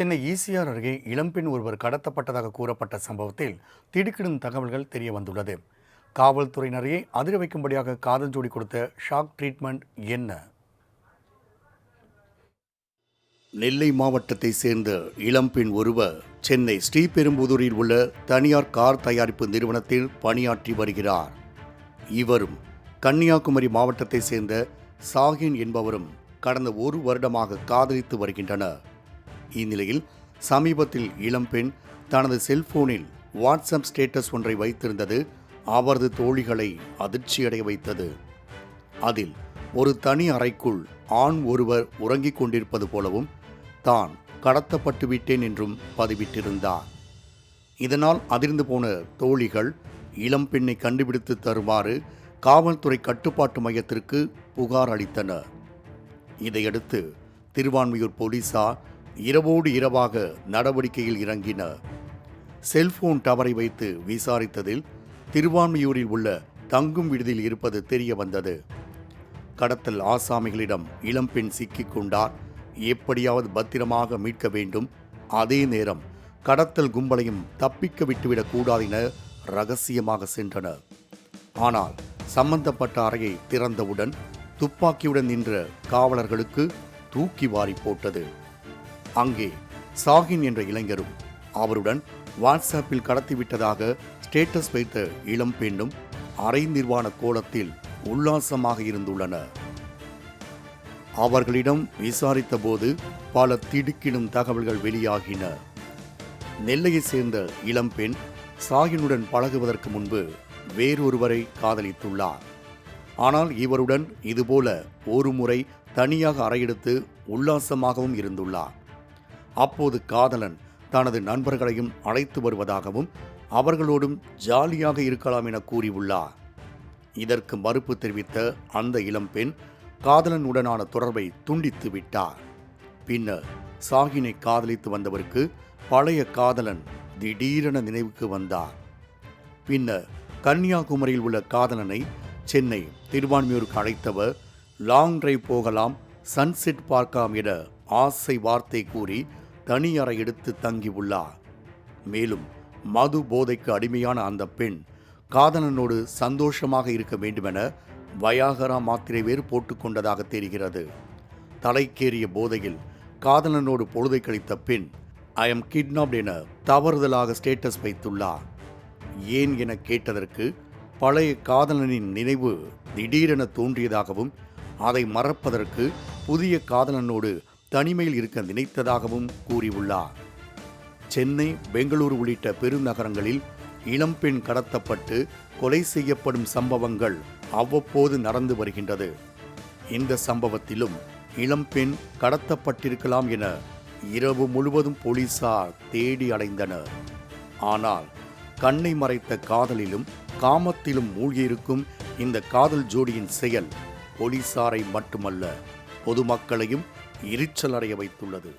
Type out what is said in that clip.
Chennai ECR அருகே இளம்பெண் ஒருவர் கடத்தப்பட்டதாக கூறப்பட்ட சம்பவத்தில் திடுக்கிடும் தகவல்கள் தெரிய வந்துள்ளது. காவல்துறையினரையே அதிர வைக்கும்படியாக காதல் ஜோடி கொடுத்த ஷாக் ட்ரீட்மெண்ட் என்ன? நெல்லை மாவட்டத்தை சேர்ந்த இளம்பெண் ஒருவர் சென்னை ஸ்ரீபெரும்புதூரில் உள்ள தனியார் கார் தயாரிப்பு நிறுவனத்தில் பணியாற்றி வருகிறார். இவரும் கன்னியாகுமரி மாவட்டத்தை சேர்ந்த சாகின் என்பவரும் கடந்த ஒரு வருடமாக காதலித்து வருகின்றனர். இந்நிலையில் சமீபத்தில் இளம்பெண் தனது செல்போனில் வாட்ஸ்அப் ஸ்டேட்டஸ் ஒன்றை வைத்திருந்தது. அவரது தோழிகளை அதிர்ச்சியடைய வைத்தது. அதில் ஒரு தனி அறைக்குள் ஆண் ஒருவர் உறங்கிக் கொண்டிருப்பது போலவும் தான் கடத்தப்பட்டு விட்டேன் என்றும் பதிவிட்டிருந்தார். இதனால் அதிர்ந்து போன தோழிகள் இளம்பெண்ணை கண்டுபிடித்து தருமாறு காவல்துறை கட்டுப்பாட்டு மையத்திற்கு புகார் அளித்தனர். இதையடுத்து திருவான்மையூர் போலீசார் இரவோடு இரவாக நடவடிக்கையில் இறங்கின செல்போன் டவரை வைத்து விசாரித்ததில் திருவான்மையூரில் உள்ள தங்கும் விடுதியில் இருப்பது தெரிய வந்தது. கடத்தல் ஆசாமிகளிடம் இளம்பெண் சிக்கிக்கொண்டார் எப்படியாவது பத்திரமாக மீட்க வேண்டும். அதே நேரம் கடத்தல் கும்பலையும் தப்பிக்க விட்டுவிடக் கூடாது என ரகசியமாக சென்றனர். ஆனால் சம்பந்தப்பட்ட அறையை திறந்தவுடன் துப்பாக்கியுடன் நின்ற காவலர்களுக்கு தூக்கி வாரி போட்டது. அங்கே சாகின் என்ற இளைஞரும் அவருடன் வாட்ஸ்அப்பில் கடத்திவிட்டதாக ஸ்டேட்டஸ் வைத்த இளம் பெண்ணும் அரை நிர்வாண கோலத்தில் உல்லாசமாக இருந்துள்ளனர். அவர்களிடம் விசாரித்த போது பல திடுக்கிடும் தகவல்கள் வெளியாகின. நெல்லையை சேர்ந்த இளம்பெண் சாகினுடன் பழகுவதற்கு முன்பு வேறொருவரை காதலித்துள்ளார். ஆனால் இவருடன் இதுபோல ஒரு முறை தனியாக அறையெடுத்து உல்லாசமாகவும் இருந்துள்ளார். அப்போது காதலன் தனது நண்பர்களையும் அழைத்து வருவதாகவும் அவர்களோடும் ஜாலியாக இருக்கலாம் என கூறியுள்ளார். இதற்கு மறுப்பு தெரிவித்த அந்த இளம்பெண் காதலனுடனான தொடர்பை துண்டித்து விட்டார். பின்னர் சாகினை காதலித்து வந்தவருக்கு பழைய காதலன் திடீரென நினைவுக்கு வந்தார். பின்னர் கன்னியாகுமரியில் உள்ள காதலனை சென்னை திருவான்மியூருக்கு அழைத்தவர் லாங் டிரைவ் போகலாம் சன்செட் பார்க்கலாம் என ஆசை வார்த்தை கூறி தனியறை எடுத்து தங்கியுள்ளார் மேலும் மது போதைக்கு அடிமையான அந்த பெண் காதலனோடு சந்தோஷமாக இருக்க வேண்டுமென வயாகரா மாத்திரை வேறு போட்டுக்கொண்டதாக தெரிகிறது. தலைக்கேறிய போதையில் காதலனோடு பொழுதை கழித்த பெண் ஐ எம் கிட்னாப்ட் என தவறுதலாக ஸ்டேட்டஸ் வைத்துள்ளார். ஏன் என கேட்டதற்கு பழைய காதலனின் நினைவு திடீரென தோன்றியதாகவும் அதை மறப்பதற்கு புதிய காதலனோடு தனிமையில் இருக்க நினைத்ததாகவும் கூறியுள்ளார். சென்னை பெங்களூரு உள்ளிட்ட பெருநகரங்களில் இளம்பெண் கடத்தப்பட்டு கொலை செய்யப்படும் சம்பவங்கள் அவ்வப்போது நடந்து வருகின்றது. இந்த சம்பவத்திலும் இளம்பெண் கடத்தப்பட்டிருக்கலாம் என இரவு முழுவதும் போலீசார் தேடி அடைந்தனர் ஆனால் கண்ணை மறைத்த காதலிலும் காமத்திலும் மூழ்கியிருக்கும் இந்த காதல் ஜோடியின் செயல் போலீசாரை மட்டுமல்ல பொதுமக்களையும் எரிச்சல் அடைய வைத்துள்ளது.